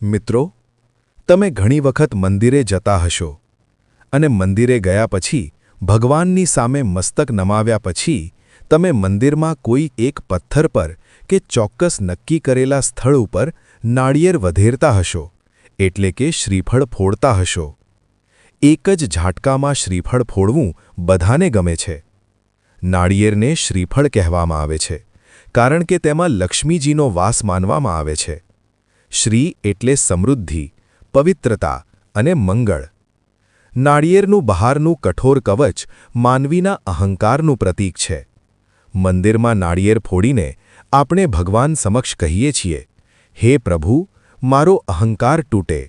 મિત્રો, તમે ઘણી વખત મંદિરે જતા હશો અને મંદિરે ગયા પછી ભગવાનની સામે મસ્તક નમાવ્યા પછી તમે મંદિરમાં કોઈ એક પથ્થર પર કે ચોક્કસ નક્કી કરેલા સ્થળ ઉપર નાળિયેર વધેરતા હશો, એટલે કે શ્રીફળ ફોડતા હશો. એક જ ઝાટકામાં શ્રીફળ ફોડવું બધાને ગમે છે. નાળિયેરને શ્રીફળ કહેવામાં આવે છે, કારણ કે તેમાં લક્ષ્મીજીનો વાસ માનવામાં આવે છે. શ્રી એટલે સમૃદ્ધિ, પવિત્રતા અને મંગળ. નાળિયેરનું બહારનું કઠોર કવચ માનવીના અહંકારનું પ્રતીક છે. મંદિરમાં નાળિયેર ફોડીને આપણે ભગવાન સમક્ષ કહીએ છીએ, હે પ્રભુ, મારો અહંકાર તૂટે.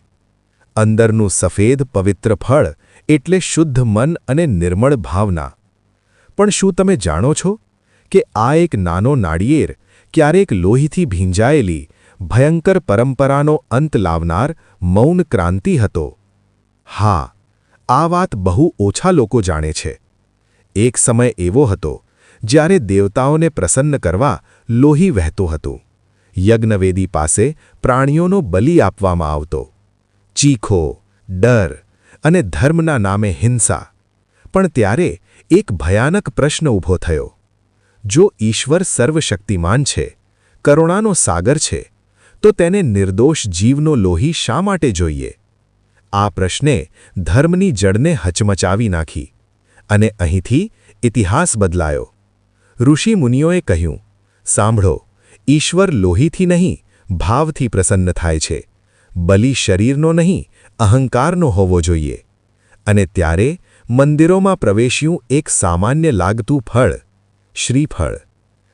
અંદરનું સફેદ પવિત્ર ફળ એટલે શુદ્ધ મન અને નિર્મળ ભાવના. પણ શું તમે જાણો છો કે આ એક નાનો નાળિયેર ક્યારેક લોહીથી ભીંજાયેલી ભયંકર પરંપરાનો અંત લાવનાર મૌન ક્રાંતિ હતો. હા, આ વાત બહુ ઓછા લોકો જાણે છે. એક સમય એવો હતો, જ્યારે દેવતાઓને પ્રસન્ન કરવા લોહી વહેતું હતું. યજ્ઞવેદી પાસે પ્રાણીઓનો બલિ આપવામાં આવતો. ચીખો, ડર અને ધર્મના નામે હિંસા. પણ ત્યારે એક ભયાનક પ્રશ્ન ઊભો થયો. જો ઈશ્વર સર્વશક્તિમાન છે, કરુણાનો સાગર છે તો તેને નિર્દોષ જીવનો લોહી શા માટે જોઈએ? આ પ્રશ્ને ધર્મની જડને હચમચાવી નાખી અને અહીંથી ઇતિહાસ બદલાયો. ઋષિમુનિઓએ કહ્યું, સાંભળો, ઈશ્વર લોહીથી નહીં, ભાવથી પ્રસન્ન થાય છે. બલિ શરીરનો નહીં, અહંકારનો હોવો જોઈએ. અને ત્યારે મંદિરોમાં પ્રવેશ્યું એક સામાન્ય લાગતું ફળ, શ્રીફળ.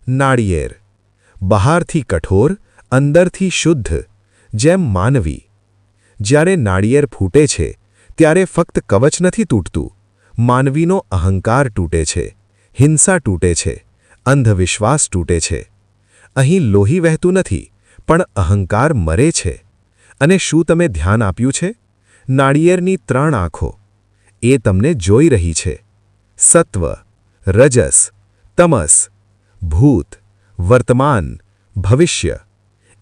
નાળિયેર. બહારથી કઠોર અંદરથી શુદ્ધ, જેમ માનવી. જ્યારે નાળિયેર ફૂટે છે, ત્યારે ફક્ત કવચ નથી તૂટતું. માનવીનો અહંકાર તૂટે છે, હિંસા તૂટે છે, અંધવિશ્વાસ તૂટે છે. અહીં લોહી વહેતું નથી, પણ અહંકાર મરે છે. અને શું તમે ધ્યાન આપ્યું છે? નાળિયેરની ત્રણ આંખો. એ તમને જોઈ રહી છે. સત્વ, રજસ, તમસ, ભૂત, વર્તમાન, ભવિષ્ય.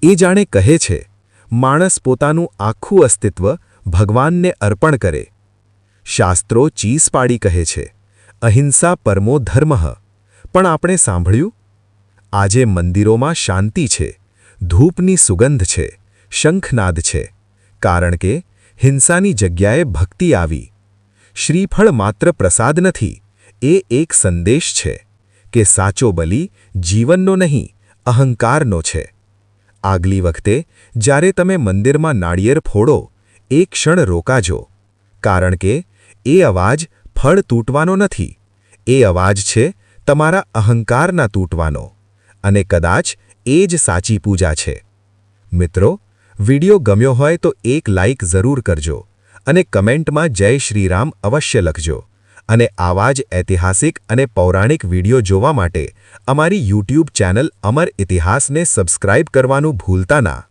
એ જાણે કહે છે, માણસ પોતાનું આખું અસ્તિત્વ ભગવાનને અર્પણ કરે. શાસ્ત્રો ચીસ પાડી કહે છે, અહિંસા પરમો ધર્મ. પણ આપણે સાંભળ્યું? આજે મંદિરોમાં શાંતિ છે, ધૂપની સુગંધ છે, શંખનાદ છે, કારણ કે હિંસાની જગ્યાએ ભક્તિ આવી. શ્રીફળ માત્ર પ્રસાદ નથી, એ એક સંદેશ છે કે સાચો બલિ જીવનનો નહીં, અહંકારનો છે. આગલી વખતે જ્યારે તમે મંદિરમાં નાળિયેર ફોડો એક ક્ષણ રોકાજો. કારણ કે, એ અવાજ ફળ તૂટવાનો નથી. એ અવાજ છે તમારા અહંકારના તૂટવાનો. અને કદાચ એ જ સાચી પૂજા છે. મિત્રો, વિડિયો ગમ્યો હોય તો એક લાઇક જરૂર કરજો અને કમેન્ટમાં જય શ્રીરામ અવશ્ય લખજો. અને આવા જ ઐતિહાસિક અને પૌરાણિક વીડિયો જોવા માટે અમારી યુટ્યુબ ચેનલ અમર ઇતિહાસને સબસ્ક્રાઇબ કરવાનું ભૂલતા ના.